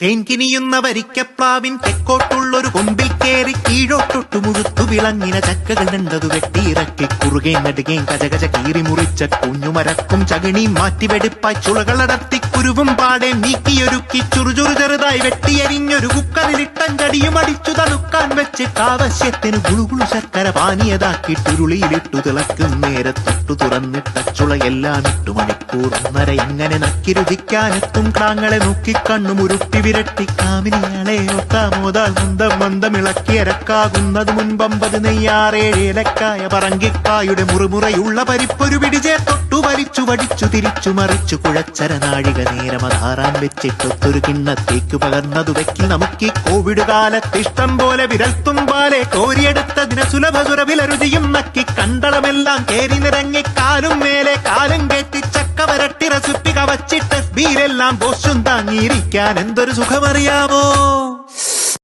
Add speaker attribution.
Speaker 1: തേൻകിനിയുന്ന വരിക്കപ്ലാവിൻ തെക്കോട്ടുള്ളൊരു കൊമ്പിൽ കേറി കീഴോട്ടൊട്ടു മുഴുത്തു വിളങ്ങിന ചക്കകൾ രണ്ടതു വെട്ടിയിറക്കി കുറുകെ നടുകേം കജകജ കീറി മുറിച്ച കുഞ്ഞുമരക്കും ചകിണിയും മാറ്റിവെടുപ്പായി ചുളകളടർത്തി കുരുവും പാടെ നീക്കിയൊരുക്കി ചുറുചുറു ചെറുതായി വെട്ടിയരിഞ്ഞൊരു കുക്കറിലിട്ടം കടിയും അടിച്ചു തണുക്കാൻ വെച്ചിട്ട് ഗുളുകുളു ശർക്കര പാനീയതാക്കിട്ടുരുളിയിലിട്ടു തിളക്കും. നേരെ തൊട്ടു തുറന്നിട്ട എല്ലാം ഇട്ടു മണിക്കൂർ. ഒന്നര എങ്ങനെ നക്കി രുചിക്കാനെത്തും. നോക്കി കണ്ണു മുരുട്ടി വിരട്ടി. കാമിനിയാളെ ഒത്താമോതാൽ മന്ദം മന്ദം ഇളക്കിയരക്കാകുന്നത് മുൻപമ്പത് നെയ്യാറേഴേലക്കായ പറങ്കിക്കായുടെ മുറുമുറയുള്ള പരിപ്പൊരു പിടിചേ തൊട്ടു വലിച്ചു വടിച്ചു തിരിച്ചു മറിച്ചു കുഴച്ചര നാഴിക നേരം അധാറാൻ വെച്ചിട്ടൊത്തൊരു കിണ്ണത്തേക്ക് പകർന്നതു വെക്കി നമുക്ക് ഈ കോവിഡ് കാലത്ത് ഇഷ്ടം പോലെ വിരൽത്തുമ്പാലെ കോരിയെടുത്തതിന് സുലഭ സുരവിലരുചിയും നക്കി കണ്ടളമെല്ലാം കേറി നിറങ്ങി കാലും മേലെ കാലും കെട്ടി ചക്ക വരട്ടിറ സുപ്പി കവച്ചിട്ട് വീരെല്ലാം ബോസും താങ്ങിയിരിക്കാൻ എന്തൊരു സുഖമറിയാമോ